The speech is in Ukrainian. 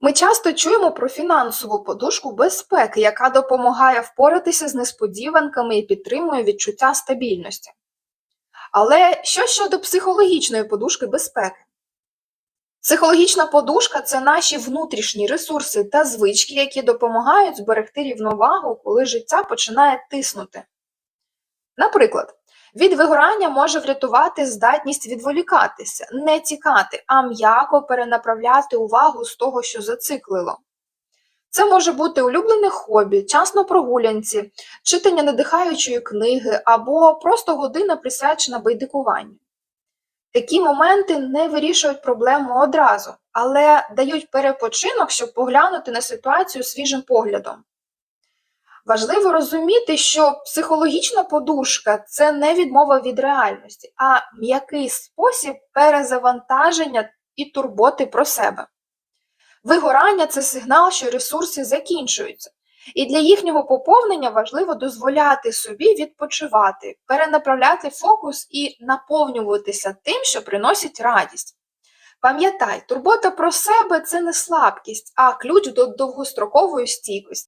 Ми часто чуємо про фінансову подушку безпеки, яка допомагає впоратися з несподіванками і підтримує відчуття стабільності. Але що щодо психологічної подушки безпеки? Психологічна подушка це наші внутрішні ресурси та звички, які допомагають зберегти рівновагу, коли життя починає тиснути. Наприклад, від вигорання може врятувати здатність відволікатися, не тікати, а м'яко перенаправляти увагу з того, що зациклило. Це може бути улюблене хобі, час на прогулянці, читання надихаючої книги або просто година присвячена байдикуванню. Такі моменти не вирішують проблему одразу, але дають перепочинок, щоб поглянути на ситуацію свіжим поглядом. Важливо розуміти, що психологічна подушка це не відмова від реальності, а м'який спосіб перезавантаження і турботи про себе. Вигорання це сигнал, що ресурси закінчуються, і для їхнього поповнення важливо дозволяти собі відпочивати, перенаправляти фокус і наповнюватися тим, що приносить радість. Пам'ятай, турбота про себе це не слабкість, а ключ до довгострокової стійкості.